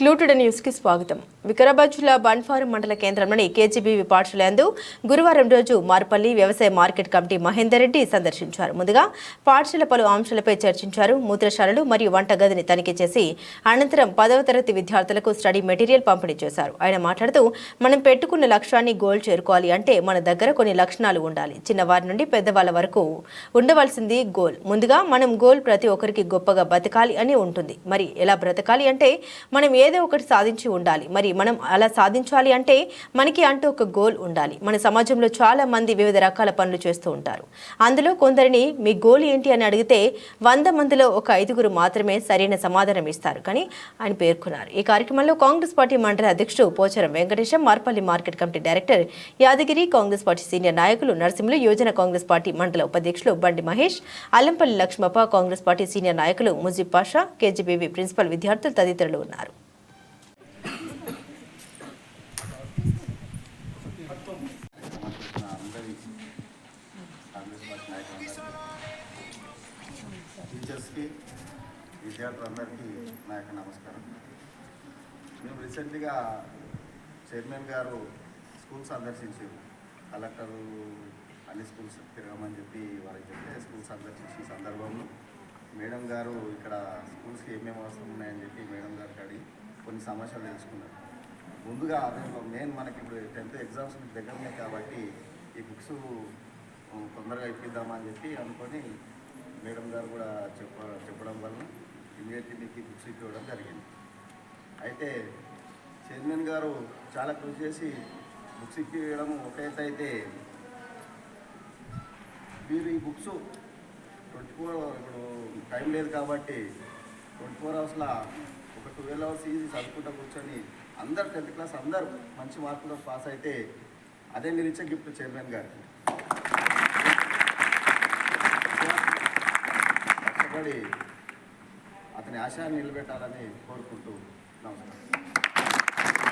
క్లూటెడ్ న్యూస్కి స్వాగతం. వికారాబాద్ జిల్లా బండ్ఫారం మండల కేంద్రంలోని కేజీబీవి పాఠశాలందు గురువారం రోజు మార్పల్లి వ్యవసాయ మార్కెట్ కమిటీ మహేందర్ రెడ్డి సందర్శించారు. ముందుగా పాఠశాల పలు అంశాలపై చర్చించారు. మూత్రశాలలు మరియు వంటగదిని తనిఖీ చేసి అనంతరం పదవ తరగతి విద్యార్థులకు స్టడీ మెటీరియల్ పంపిణీ చేశారు. ఆయన మాట్లాడుతూ మనం పెట్టుకున్న లక్ష్యాన్ని గోల్ చేరుకోవాలి అంటే మన దగ్గర కొన్ని లక్షణాలు ఉండాలి. చిన్నవారి నుండి పెద్దవాళ్ళ వరకు ఉండవలసింది గోల్. ముందుగా మనం గోల్ ప్రతి ఒక్కరికి గొప్పగా బతకాలి అని ఉంటుంది. మరి ఎలా బ్రతకాలి అంటే మనం ఏదో ఒకటి సాధించి ఉండాలి. మరి మనం అలా సాధించాలి అంటే మనకి అంటూ ఒక గోల్ ఉండాలి. మన సమాజంలో చాలా మంది వివిధ రకాల పనులు చేస్తూ ఉంటారు. అందులో కొందరిని మీ గోల్ ఏంటి అని అడిగితే వంద మందిలో ఒక ఐదుగురు మాత్రమే సరైన సమాధానం ఇస్తారు కానీ ఆయన పేర్కొన్నారు. ఈ కార్యక్రమంలో కాంగ్రెస్ పార్టీ మండల అధ్యక్షుడు Pocharam Venkatesham Marpalli market committee director Yadagiri Congress party senior నాయకులు నరసింహులు యోజన కాంగ్రెస్ పార్టీ మండల ఉపాధ్యక్షులు బండి మహేష్ అల్లంపల్లి లక్ష్మప్ప కాంగ్రెస్ పార్టీ సీనియర్ నాయకులు ముజీబ్ పాషా కేజీబీవీ ప్రిన్సిపల్ విద్యార్థులు తదితరులు ఉన్నారు. అందరి కాంగ్రెస్ పార్టీ నాయకులందరికీ టీచర్స్కి విద్యార్థులందరికీ నా యొక్క నమస్కారం. మేము రీసెంట్గా చైర్మన్ గారు స్కూల్స్ సందర్శించారు. కలెక్టరు అన్ని స్కూల్స్ తిరగమని చెప్పి వారికి చెప్తే స్కూల్స్ సందర్శించిన సందర్భంలో మేడం గారు ఇక్కడ స్కూల్స్కి ఏమేమి అవసరం ఉన్నాయని చెప్పి మేడం గారికి అడిగి కొన్ని సమస్యలు తెలుసుకున్నారు. ముందుగా అదేమో మెయిన్ మనకి ఇప్పుడు టెన్త్ ఎగ్జామ్స్ దగ్గర ఉన్నాయి కాబట్టి ఈ బుక్స్ తొందరగా ఇప్పిద్దామని చెప్పి అనుకొని మేడం గారు కూడా చెప్ప చెప్పడం వలన ఇమీడియట్లీ మీకు ఈ బుక్స్ ఇప్పివ్వడం జరిగింది. అయితే చైర్మన్ గారు చాలా కృషి చేసి బుక్స్ ఇప్పివ్వడం ఒక అయితే మీరు ఈ బుక్స్ ట్వంటీ ఫోర్ ఇప్పుడు టైం లేదు కాబట్టి ట్వంటీ ఫోర్ అవర్స్లో ట్వెల్వ్ అవర్స్ ఈజీ చదువుకుంటూ కూర్చొని అందరు టెన్త్ క్లాస్ అందరు మంచి మార్కులతో పాస్ అయితే అదే మీరు ఇచ్చే గిఫ్ట్ చైర్మన్ గారికి కష్టపడి అతని ఆశయాన్ని నిలబెట్టాలని కోరుకుంటూ నమస్కారం.